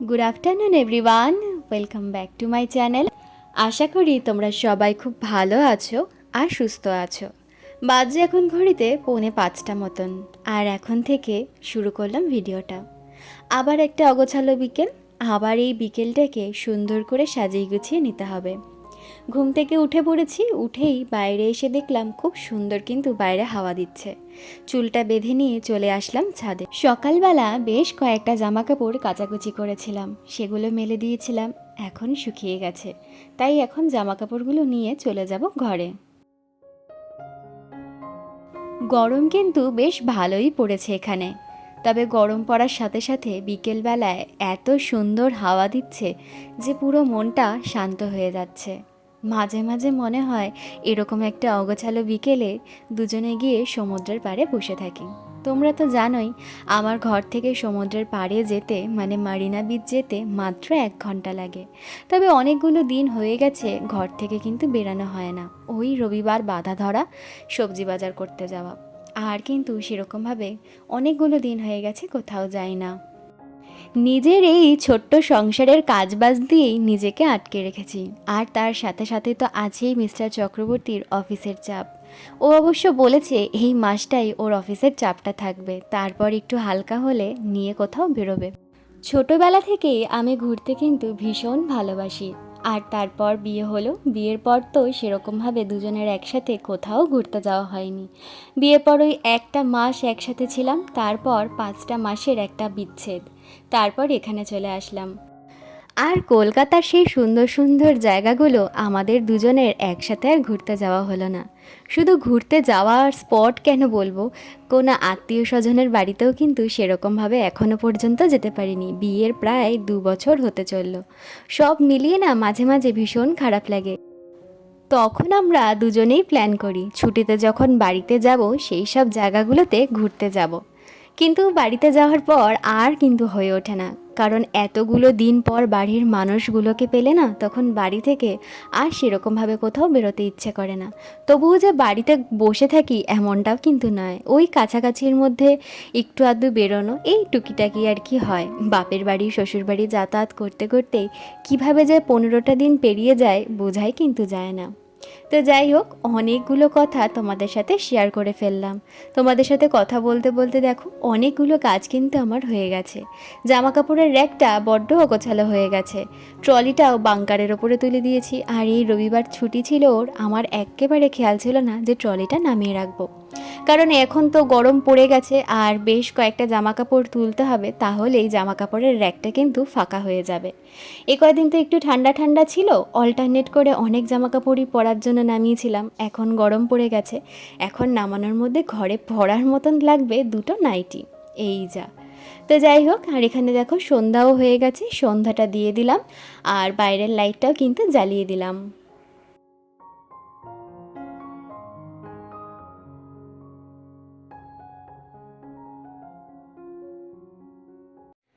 Good afternoon everyone welcome back to my channel আশা করি তোমরা সবাই খুব ভালো আছো আর সুস্থ আছো। বাজে এখন ঘড়িতে পৌনে পাঁচটা মতন। আর এখন থেকে শুরু করলাম ভিডিওটা। আবার একটা অগোছালো বিকেল। আবার এই বিকেলটাকে সুন্দর করে সাজিয়ে গুছিয়ে নিতে হবে। ঘুম থেকে উঠে পড়েছি, উঠেই বাইরে এসে দেখলাম খুব সুন্দর কিন্তু বাইরে হাওয়া দিচ্ছে। চুলটা বেঁধে নিয়ে চলে আসলাম ছাদে। সকালবেলা বেশ কয়েকটা জামা কাপড় কাচাকুচি করেছিলাম, সেগুলো মেলে দিয়েছিলাম, এখন শুকিয়ে গেছে। তাই এখন জামা কাপড়গুলো নিয়ে চলে যাব ঘরে। গরম কিন্তু বেশ ভালোই পড়েছে এখানে। তবে গরম পড়ার সাথে সাথে বিকেলবেলায় এত সুন্দর হাওয়া দিচ্ছে যে পুরো মনটা শান্ত হয়ে যাচ্ছে। মাঝে মাঝে মনে হয় এরকম একটা অগোছালো বিকেলে দুজনে গিয়ে সমুদ্রের পাড়ে বসে থাকি। তোমরা তো জানোই, আমার ঘর থেকে সমুদ্রের পাড়ে যেতে মানে মারিনা বিচ যেতে মাত্র এক ঘণ্টা লাগে। তবে অনেকগুলো দিন হয়ে গেছে, ঘর থেকে কিন্তু বেরানো হয় না। ওই রবিবার বাধা ধরা, সবজি বাজার করতে যাওয়া। আর কিন্তু সেরকমভাবে অনেকগুলো দিন হয়ে গেছে, কোথাও যাই না। নিজের এই ছোট্ট সংসারের কাজবাজ দিয়েই নিজেকে আটকে রেখেছি। আর তার সাথে সাথে তো আছেই মিস্টার চক্রবর্তীর অফিসের চাপ। ও অবশ্য বলেছে এই মাসটাই ওর অফিসের চাপটা থাকবে, তারপর একটু হালকা হলে নিয়ে কোথাও বেরোবে। ছোটবেলা থেকেই আমি ঘুরতে কিন্তু ভীষণ ভালোবাসি। আর তারপর বিয়ে হলো। বিয়ের পর তো সেরকমভাবে দুজনের একসাথে কোথাও ঘুরতে যাওয়া হয়নি। বিয়ের পর ওই একটা মাস একসাথে ছিলাম, তারপর পাঁচটা মাসের একটা বিচ্ছেদ। তারপর এখানে চলে আসলাম। আর কলকাতার সেই সুন্দর সুন্দর জায়গাগুলো আমাদের দুজনের একসাথে আর ঘুরতে যাওয়া হলো না। শুধু ঘুরতে যাওয়ার স্পট কেন বলব? কোনো আত্মীয় স্বজনের বাড়িতেও কিন্তু সেরকমভাবে এখনও পর্যন্ত যেতে পারিনি। বিয়ের প্রায় দু বছর হতে চলল। সব মিলিয়ে না মাঝে মাঝে ভীষণ খারাপ লাগে। তখন আমরা দুজনেই প্ল্যান করি, ছুটিতে যখন বাড়িতে যাব সেই সব জায়গাগুলোতে ঘুরতে যাব। কিন্তু বাড়িতে যাওয়ার পর আর কিন্তু হয়ে ওঠে না। কারণ এতগুলো দিন পর বাড়ির মানুষগুলোকে পেলে না, তখন বাড়ি থেকে আর সেরকমভাবে কোথাও বেরোতে ইচ্ছে করে না। তবুও যে বাড়িতে বসে থাকি এমনটাও কিন্তু নয়। ওই কাছাকাছির মধ্যে একটু আধটু বেরোনো, এই টুকিটাকি আর কি হয়। বাপের বাড়ি শ্বশুর বাড়ি যাতায়াত করতে করতেই কীভাবে যে পনেরোটা দিন পেরিয়ে যায়, বোঝাই কিন্তু যায় না। তো যাই হোক, অনেকগুলো কথা তোমাদের সাথে শেয়ার করে ফেললাম। তোমাদের সাথে কথা বলতে বলতে দেখো, অনেকগুলো কাজ কিন্তু আমার হয়ে গেছে। জামা কাপড়ের র্যাকটা বড্ড অগোছালো হয়ে গেছে। ট্রলিটাও বাংকারের ওপরে তুলে দিয়েছি, আর এই রবিবার ছুটি ছিল ওর, আমার একেবারে খেয়াল ছিল না যে ট্রলিটা নামিয়ে রাখব। কারণ এখন তো গরম পড়ে গেছে আর বেশ কয়েকটা জামা কাপড় তুলতে হবে তাহলেই জামা কাপড়ের র্যাকটা কিন্তু ফাঁকা হয়ে যাবে। এ কয়দিন তো একটু ঠান্ডা ঠান্ডা ছিল অল্টারনেট করে অনেক জামা কাপড়ই পরার জন্য নামিয়েছিলাম, এখন গরম পড়ে গেছে। এখন নামানোর মধ্যে ঘরে পরার মতন লাগবে দুটো নাইটি, এই যা। তো যাই হোক, আর এখানে দেখো সন্ধ্যাও হয়ে গেছে, সন্ধ্যাটা দিয়ে দিলাম, আর বাইরের লাইটটাও কিন্তু জ্বালিয়ে দিলাম।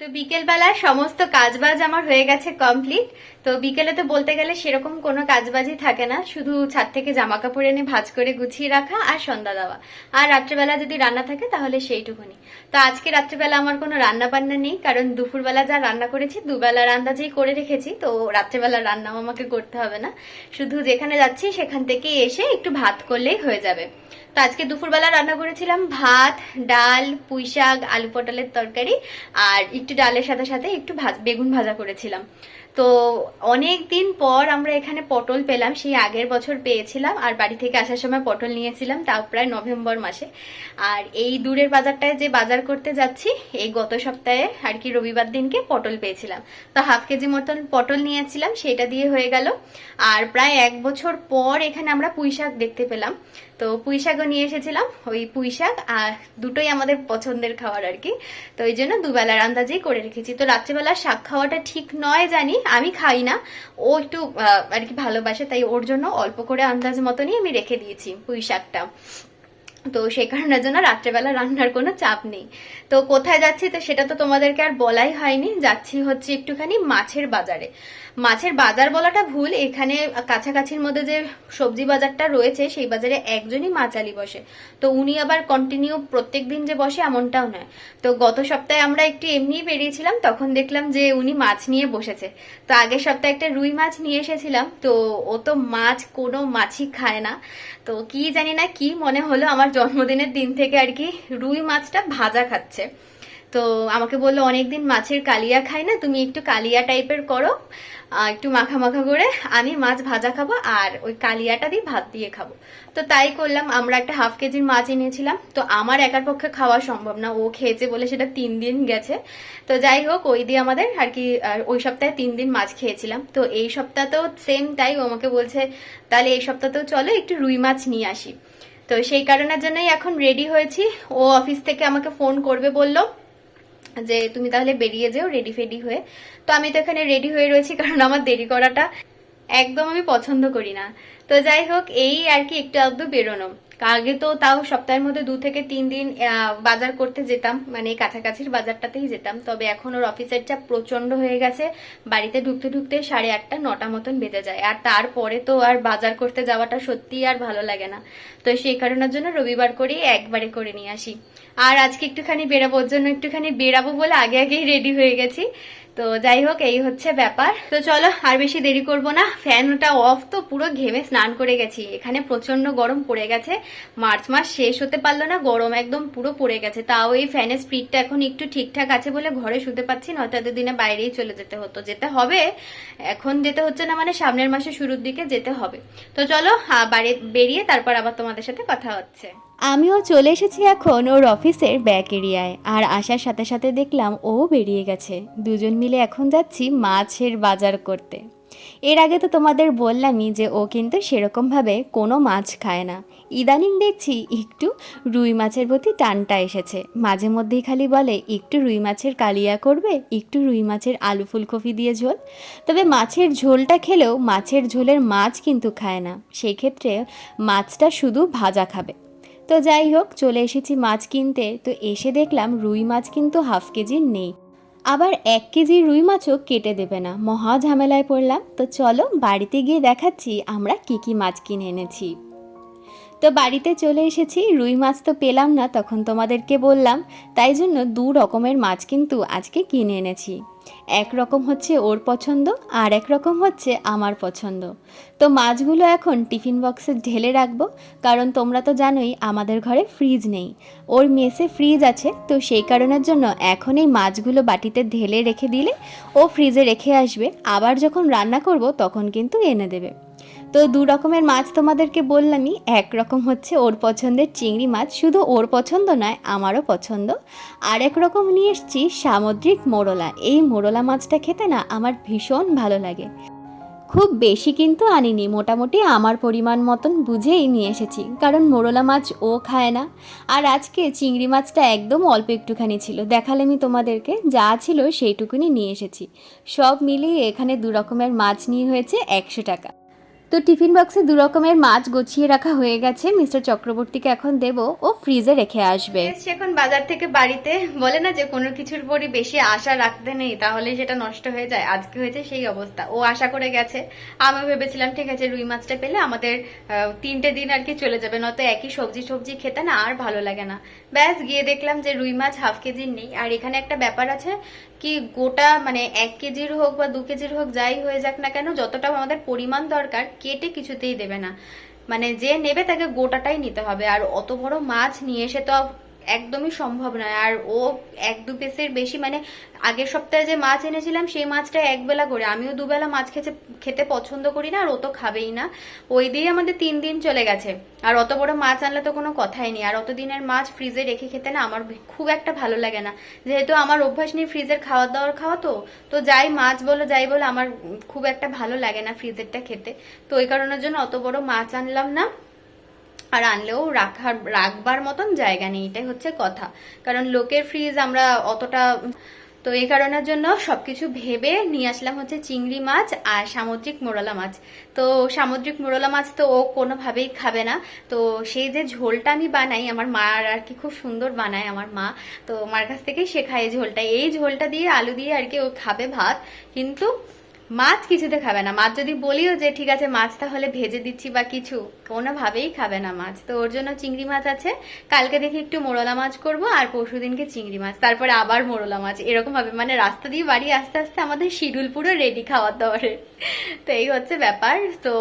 তো বিকেলবেলা সমস্ত কাজবাজ আমার হয়ে গেছে কমপ্লিট তো বিকেলে তো বলতে গেলে সেরকম কোনো কাজবাজই থাকে না। শুধু ছাদ থেকে জামা কাপড় এনে ভাজ করে গুছিয়ে রাখা আর সন্ধ্যা দেওয়া। আর রাত্রেবেলা যদি রান্না থাকে তাহলে সেইটুকুনি। তো আজকে রাত্রেবেলা আমার কোনো রান্না বান্না নেই, কারণ দুপুরবেলা যা রান্না করেছি দুবেলা রান্না যেই করে রেখেছি, তো রাত্রেবেলা রান্নাও আমাকে করতে হবে না। শুধু যেখানে যাচ্ছি সেখান থেকে এসে একটু ভাত করলেই হয়ে যাবে। তো আজকে দুপুরবেলা রান্না করেছিলাম ভাত, ডাল, পুঁই শাক, আলু পটলের তরকারি, আর একটু ডালের সাথে সাথে একটু বেগুন ভাজা করেছিলাম। তো অনেক দিন পর আমরা এখানে পটল পেলাম, সেই আগের বছর পেয়েছিলাম আর বাড়ি থেকে আসার সময় পটল নিয়েছিলাম, তাও প্রায় নভেম্বর মাসে। আর এই দূরের বাজারটায় যে বাজার করতে যাচ্ছি, এই গত সপ্তাহে আর কি রবিবার দিনকে পটল পেয়েছিলাম। তো হাফ কেজি মতন পটল নিয়েছিলাম, সেটা দিয়ে হয়ে গেল। আর প্রায় এক বছর পর এখানে আমরা পুঁই শাক দেখতে পেলাম। তো পুঁই শাকও নিয়ে এসেছিলাম, ওই পুঁই শাক আর দুটোই আমাদের পছন্দের খাবার আর কি। তো ওই জন্য দুবেলার আন্দাজেই করে রেখেছি। তো রাত্রেবেলা শাক খাওয়াটা ঠিক নয় জানি আমি খাই না। ও একটু আর কি ভালোবাসে, তাই ওর জন্য অল্প করে আন্দাজ মতনই আমি রেখে দিয়েছি পুঁই শাকটা। তো সেই কারণের জন্য রাত্রেবেলা রান্নার কোনো চাপ নেই। তো কোথায় যাচ্ছি তো সেটা তো তোমাদেরকে আর বলাই হয়নি। যাচ্ছি হচ্ছে একটুখানি মাছের বাজারে। মাছের বাজার বলাটা ভুল। এখানে কাছাকাছির মধ্যে যে সবজি বাজারটা রয়েছে, সেই বাজারে একজনই মাচালি বসে। তো উনি আবার কন্টিনিউ প্রত্যেক দিন যে বসে এমনটাও নয়। তো গত সপ্তাহে আমরা একটু এমনিই বেরিয়েছিলাম, তখন দেখলাম যে উনি মাছ নিয়ে বসেছে। তো আগের সপ্তাহে একটা রুই মাছ নিয়ে এসেছিলাম, তো ও তো মাছ কোনো মাছই খায় না। তো কি জানি না কি মনে হলো, আমার জন্মদিনের দিন থেকে আর কি রুই মাছটা ভাজা খাচ্ছে। তো আমাকে বলল, অনেকদিন মাছের কালিয়া খাই না, তুমি একটু কালিয়া টাইপের করো। একটু মাখা মাখা করে আমি মাছ ভাজা খাব আর ওই কালিয়াটা দিয়ে ভাত দিয়ে খাব। তো তাই করলাম, আমরা একটা হাফ কেজির মাছ এনেছিলাম। তো আমার একার পক্ষে খাওয়া সম্ভব না, ও খেয়েছে বলে সেটা তিন দিন গেছে। তো যাই হোক, ওই দিয়ে আমাদের আর কি ওই সপ্তাহে তিন দিন মাছ খেয়েছিলাম। তো এই সপ্তাহতেও সেম তাই ও আমাকে বলছে, তাহলে এই সপ্তাহতেও চলো, একটু রুই মাছ নিয়ে আসি। তো সেই কারণের জন্যই এখন রেডি হয়েছি। ও অফিস থেকে আমাকে ফোন করবে বলল যে, তুমি তাহলে বেরিয়ে যেও রেডি ফেডি হয়ে। তো আমি তো এখানে রেডি হয়ে রয়েছি, কারণ আমার দেরি করাটা একদম আমি পছন্দ করি না। তো যাই হোক, এই আর কি একটু আধটু বেরোনো। আগে তো তাও সপ্তাহের মধ্যে দু থেকে তিন দিন বাজার করতে যেতাম মানে কাছাকাছির বাজারটাতেই যেতাম। তবে এখন ওর অফিসের চাপ প্রচণ্ড হয়ে গেছে। বাড়িতে ঢুকতে ঢুকতে সাড়ে আটটা, নটা মতন বেজে যায়। আর তারপরে তো আর বাজার করতে যাওয়াটা সত্যিই আর ভালো লাগে না। তো সেই কারণের জন্য রবিবার করেই একবারে করে নিয়ে আসি। আর আজকে একটুখানি বেরাবো, ওর জন্য একটুখানি বেরাবো বলে আগে আগেই রেডি হয়ে গেছি। তো যাই হোক, এই হচ্ছে ব্যাপার। তো চলো, আর বেশি দেরি করব না। ফ্যানটা অফ তো পুরো ঘেমে স্নান করে গেছি। এখানে প্রচণ্ড গরম পড়ে গেছে। মার্চ মাস শেষ হতে পারল না, গরম একদম পুরো পড়ে গেছে। তাও এই ফ্যানের স্পিডটা এখন একটু ঠিকঠাক আছে বলে ঘরে শুতে পাচ্ছি, নয়তো এত দিনে বাইরেই চলে যেতে হতো। যেতে হবে, এখন যেতে হচ্ছে না মানে সামনের মাসের শুরুর দিকে যেতে হবে। তো চলো বাড়ি বেরিয়ে তারপর আবার তোমাদের সাথে কথা হচ্ছে। আমিও চলে এসেছি এখন ওর অফিসের ব্যাক এরিয়ায়। আর আসার সাথে সাথে দেখলাম ও বেরিয়ে গেছে। দুজন মিলে এখন যাচ্ছি মাছের বাজার করতে। এর আগে তো তোমাদের বললামই যে ও কিন্তু সেরকমভাবে কোনো মাছ খায় না। ইদানিং দেখছি একটু রুই মাছের প্রতি টানটা এসেছে। মাঝে মধ্যেই খালি বলে, একটু রুই মাছের কালিয়া করবে, একটু রুই মাছের আলু ফুলকপি দিয়ে ঝোল। তবে মাছের ঝোলটা খেলেও মাছের ঝোলের মাছ কিন্তু খায় না। সেই ক্ষেত্রে মাছটা শুধু ভাজা খাবে। তো যাই হোক, চলে এসেছি মাছ কিনতে। তো এসে দেখলাম রুই মাছ কিন্তু হাফ কেজির নেই। আবার এক কেজি রুই মাছও কেটে দেবে না। মহা ঝামেলায় পড়লাম। তো চলো বাড়িতে গিয়ে দেখাচ্ছি আমরা কি কি মাছ কিনে এনেছি। তো বাড়িতে চলে এসেছি, রুই মাছ তো পেলাম না, তখন তোমাদেরকে বললাম, তাই জন্য দু রকমের মাছ কিন্তু আজকে কিনে এনেছি। এক রকম হচ্ছে ওর পছন্দ, আর এক রকম হচ্ছে আমার পছন্দ। তো মাছগুলো এখন টিফিন বক্সে ঢেলে রাখব, কারণ তোমরা তো জানোই আমাদের ঘরে ফ্রিজ নেই। ওর মেসে ফ্রিজ আছে, তো সেই কারণের জন্য এখন এই মাছগুলো বাটিতে ঢেলে রেখে দিলে ও ফ্রিজে রেখে আসবে, আবার যখন রান্না করব তখন কিন্তু এনে দেবে। তো দু রকমের মাছ তোমাদেরকে বললামই। এক রকম হচ্ছে ওর পছন্দের চিংড়ি মাছ, শুধু ওর পছন্দ নয়, আমারও পছন্দ। আর এক রকম নিয়ে এসেছি সামুদ্রিক মোরলা। এই মোরলা মাছটা খেতে না আমার ভীষণ ভালো লাগে। খুব বেশি কিন্তু আনিনি, মোটামুটি আমার পরিমাণ মতন বুঝেই নিয়ে এসেছি। কারণ মোরলা মাছ ও খায় না। আর আজকে চিংড়ি মাছটা একদম অল্প একটুখানি ছিল। দেখালে আমি তোমাদেরকে, যা ছিল সেইটুকুনি নিয়ে এসেছি। সব মিলিয়ে এখানে দু রকমের মাছ নিয়ে হয়েছে একশো টাকা। তো টিফিন বক্সে দু রকমের মাছ গুছিয়ে রাখা হয়ে গেছে। মিস্টার চক্রবর্তীকে এখন দেব ও ফ্রিজে রেখে আসবে। এখন বাজার থেকে বাড়িতে বলে না যে কোনো কিছুর পরই বেশি আশা রাখতে নেই, তাহলে সেটা নষ্ট হয়ে যায়। আজকে হয়েছে সেই অবস্থা। ও আশা করে গেছে। আমি ভেবেছিলাম, ঠিক আছে, রুই মাছটা পেলে আমাদের তিনটে দিন আর কি চলে যাবে। নয়তো একই সবজি সবজি খেতে না আর ভালো লাগে না। ব্যাস, গিয়ে দেখলাম যে রুই মাছ হাফ কেজির নেই। আর এখানে একটা ব্যাপার আছে কি, গোটা মানে এক কেজির হোক বা দু কেজির হোক যাই হয়ে যাক না কেন যতটা আমাদের পরিমাণ দরকার কেটে কিছুতেই দেবে না। মানে যে নেবে তাকে গোটাটাই নিতে হবে। আর অত বড় মাছ নিয়ে এসে তো একদমই সম্ভব নয়। আর ও এক দু পিসের বেশি মানে আগের সপ্তাহে যে মাছ এনেছিলাম, সেই মাছটা একবেলা করে। আমিও দুবেলা মাছ খেতে খেতে পছন্দ করি না, আর ও তো খাবেই না। ওই দিয়ে আমাদের তিন দিন চলে গেছে। আর অত বড় মাছ আনলে তো কোনো কথাই নেই। আর অত দিনের মাছ ফ্রিজে রেখে খেতে না আমার খুব একটা ভালো লাগে না। যেহেতু আমার অভ্যাস নেই ফ্রিজের খাওয়ার দাওয়ার খাওয়া তো তো যাই মাছ বলো, যাই বলো, আমার খুব একটা ভালো লাগে না ফ্রিজেরটা খেতে। তো ওই কারণের জন্য অত বড় মাছ আনলাম না। আর আনলেও রাখার, রাখবার মতন জায়গা নেই, এটাই হচ্ছে কথা। কারণ লোকের ফ্রিজ আমরা অতটা, তো এই কারণের জন্য সবকিছু ভেবে নিয়ে আসলাম হচ্ছে চিংড়ি মাছ আর সামুদ্রিক মোরলা মাছ। তো সামুদ্রিক মোরলা মাছ তো ও কোনোভাবেই খাবে না। তো সেই যে ঝোলটা আমি বানাই, আমার মা আর কি খুব সুন্দর বানায় আমার মা। তো মার কাছ থেকেই শেখায় এই ঝোলটা। এই ঝোলটা দিয়ে আলু দিয়ে আর কি ও খাবে ভাত। কিন্তু মাছ কিছুতে খাবে না। মাছ যদি বলিও যে, ঠিক আছে, মাছ তাহলে ভেজে দিচ্ছি বা কিছু। কোনোভাবেই খাবে না মাছ। তো ওর জন্য চিংড়ি মাছ আছে। কালকে দেখি একটু মোরলা মাছ করব আর পরশু দিনকে চিংড়ি মাছ। তারপরে আবার মোরলা মাছ। এরকম ভাবে। মানে রাস্তা দিয়ে বাড়ি আস্তে আস্তে আমাদের শিডিউল পুরো রেডি খাওয়ার দাওয়ারের তো এই হচ্ছে ব্যাপার। তো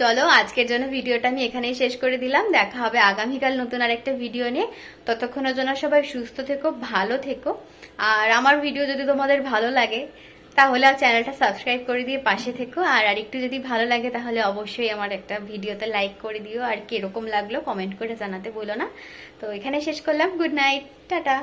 চলো, আজকের জন্য ভিডিওটা আমি এখানেই শেষ করে দিলাম। দেখা হবে আগামীকাল নতুন আরেকটা ভিডিও নিয়ে। ততক্ষণের জন্য সবাই সুস্থ থেকো, ভালো থেকো। আর আমার ভিডিও যদি তোমাদের ভালো লাগে তাহলে চ্যানেলটা সাবস্ক্রাইব করে দিয়ে পাশে থেকো। আর আরেকটু যদি ভালো লাগে তাহলে অবশ্যই আমার একটা ভিডিওতে লাইক করে দিও। আর কীরকম লাগল কমেন্ট করে জানাতে বলো না। তো এখানে শেষ করলাম। Good night tata